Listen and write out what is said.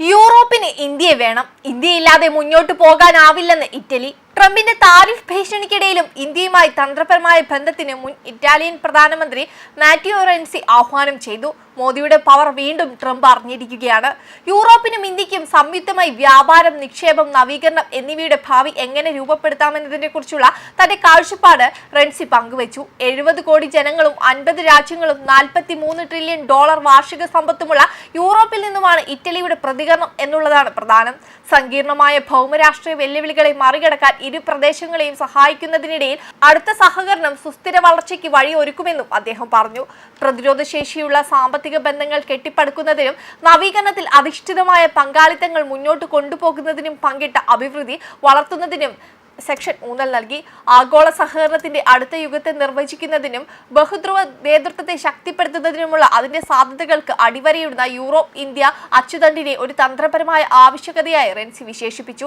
യൂറോപ്പിന് ഇന്ത്യയെ വേണം. ഇന്ത്യയില്ലാതെ മുന്നോട്ട് പോകാനാവില്ലെന്ന് ഇറ്റലി. ട്രംപിന്റെ താരിഫ് ഭീഷണിക്കിടയിലും ഇന്ത്യയുമായി തന്ത്രപരമായ ബന്ധത്തിന് മുൻ ഇറ്റാലിയൻ പ്രധാനമന്ത്രി മാറ്റിയോ റെൻസി ആഹ്വാനം ചെയ്തു. മോദിയുടെ പവർ വീണ്ടും ട്രംപ് അറിഞ്ഞിരിക്കുകയാണ്. യൂറോപ്പിനും ഇന്ത്യക്കും സംയുക്തമായി വ്യാപാരം നിക്ഷേപം നവീകരണം എന്നിവയുടെ ഭാവി എങ്ങനെ രൂപപ്പെടുത്താമെന്നതിനെ കുറിച്ചുള്ള തന്റെ കാഴ്ചപ്പാട് റെൻസി പങ്കുവച്ചു. എഴുപത് കോടി ജനങ്ങളും അൻപത് രാജ്യങ്ങളും നാൽപ്പത്തി മൂന്ന് ട്രില്യൺ ഡോളർ വാർഷിക സമ്പത്തുമുള്ള യൂറോപ്പിൽ നിന്നുമാണ് ഇറ്റലിയുടെ പ്രതികരണം എന്നുള്ളതാണ് പ്രധാനം. സങ്കീർണമായ ഭൗമരാഷ്ട്രീയ വെല്ലുവിളികളെ മറികടക്കാൻ ഇരു പ്രദേശങ്ങളെയും സഹായിക്കുന്നതിനിടയിൽ അടുത്ത സഹകരണം സുസ്ഥിര വളർച്ചയ്ക്ക് വഴിയൊരുക്കുമെന്നും അദ്ദേഹം പറഞ്ഞു. പ്രതിരോധ ശേഷിയുള്ള സാമ്പത്തിക ബന്ധങ്ങൾ കെട്ടിപ്പടുക്കുന്നതിനും നവീകരണത്തിൽ അധിഷ്ഠിതമായ പങ്കാളിത്തങ്ങൾ മുന്നോട്ട് കൊണ്ടുപോകുന്നതിനും പങ്കിട്ട അഭിവൃദ്ധി വളർത്തുന്നതിനും സെക്ഷൻ ഊന്നൽ നൽകി. ആഗോള സഹകരണത്തിന്റെ അടുത്ത യുഗത്തെ നിർവചിക്കുന്നതിനും ബഹുധ്രുവ നേതൃത്വത്തെ ശക്തിപ്പെടുത്തുന്നതിനുമുള്ള അതിന്റെ സാധ്യതകൾക്ക് അടിവരയിടുന്ന യൂറോപ്പ് ഇന്ത്യ അച്ചുതണ്ടിനെ ഒരു തന്ത്രപരമായ ആവശ്യകതയായി റെൻസി വിശേഷിപ്പിച്ചു.